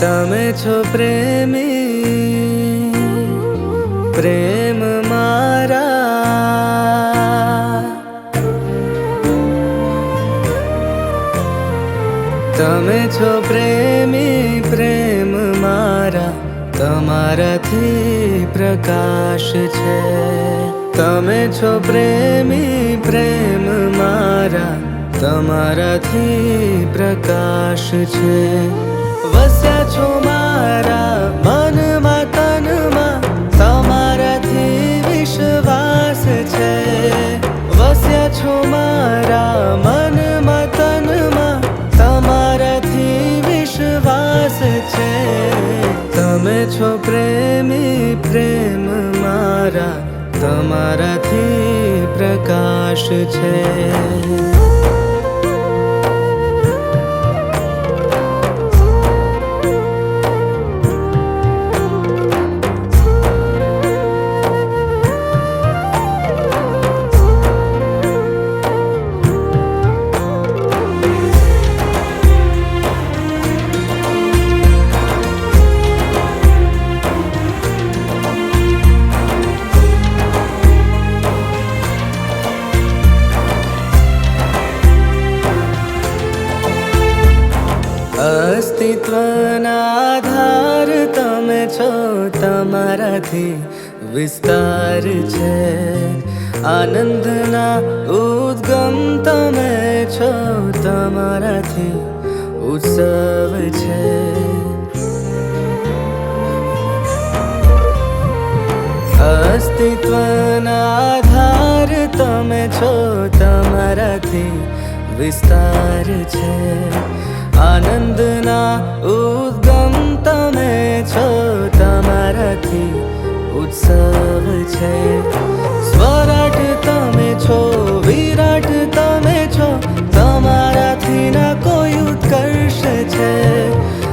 તમે છો પ્રેમી પ્રેમ મારા તમે છો પ્રેમી પ્રેમ મારા તમારાથી પ્રકાશ છે તમે છો પ્રેમી પ્રેમ મારા તમારાથી પ્રકાશ છે વસ્યા છો મારા મનમાં, તનમાં તમારાથી વિશ્વાસ છે. વસ્યા છો મારા મનમાં, તનમાં તમારાથી વિશ્વાસ છે. તમે છો પ્રેમી, પ્રેમ મારા, તમારાથી પ્રકાશ છે. અસ્તિત્વના આધાર તમે છો, તમારાથી વિસ્તાર છે. આનંદના ઉદ્ગમ તમે છો, તમારાથી ઉત્સવ છે. અસ્તિત્વના આધાર તમે છો, તમારાથી વિસ્તાર છે. આનંદના ઉદ્ગમ તમે છો, તમારાથી ઉત્સવ છે. સ્વરાટ તમે છો, વિરાટ તમે છો, તમારાથી ના કોઈ ઉત્કર્ષ છે.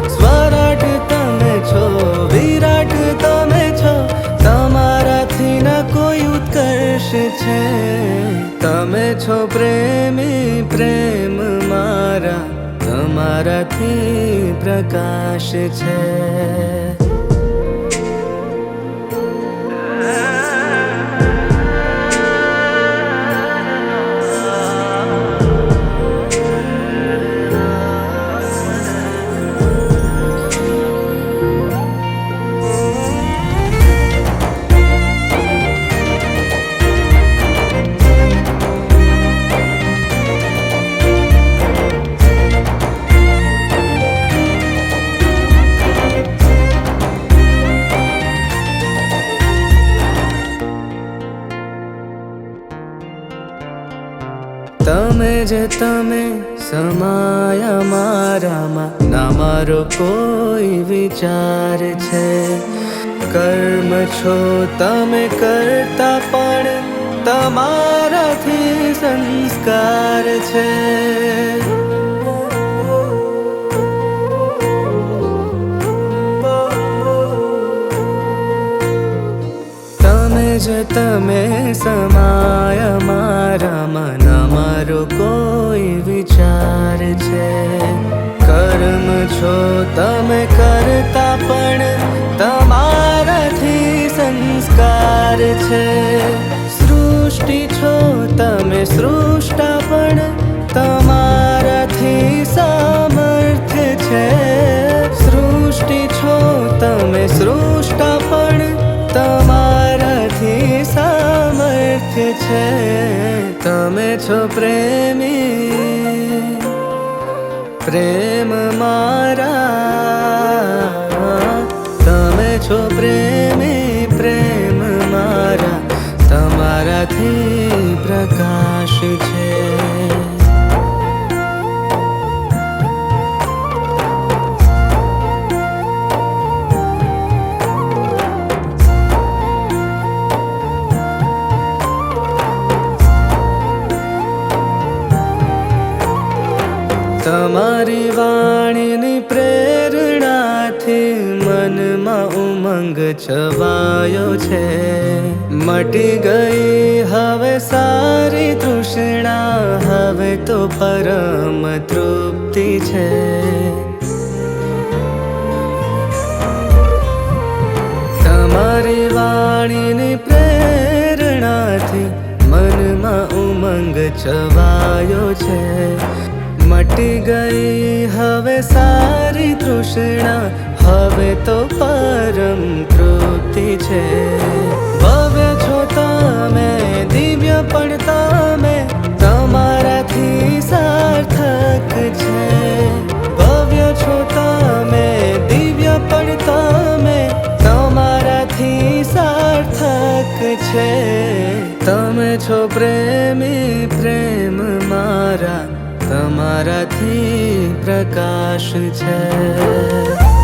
સ્વરાટ તમે છો, વિરાટ તમે છો, તમારાથી ના કોઈ ઉત્કર્ષ છે. તમે છો પ્રેમી ी प्रकाश च તમે જે તમે સમાયા મારામાં, ના મારો કોઈ વિચાર છે. કર્મ છો તમે કરતા પણ તમારાથી સંસ્કાર છે. જ તમે સમાય મારા મન મારો કોઈ વિચાર છે. કર્મ છો તમે કરતા છે તમે છો પ્રેમી. પ્રેમ મારા તમે છો પ્રેમી પ્રેમ મારા. તમારાથી પ્રકાશ છે. તમારી વાણીની પ્રેરણાથી મનમાં ઉમંગ છવાયો છે. મટી ગઈ હવે સારી તૃષ્ણા, હવે તો પરમ તૃપ્તિ છે. તમારી વાણીની પ્રેરણાથી મનમાં ઉમંગ છવાયો છે. મટી ગઈ, હવે સારી તૃષ્ણા, હવે તો પરમ તૃપ્તિ છે. ભવ્ય છો તમે દિવ્ય પણ તમે તમારાથી સાર્થક છે. ભવ્ય છો તમે, દિવ્ય પણ તમે તમારાથી સાર્થક છે. તમે છો પ્રેમી, પ્રેમ મારા તમારાથી પ્રકાશ છે.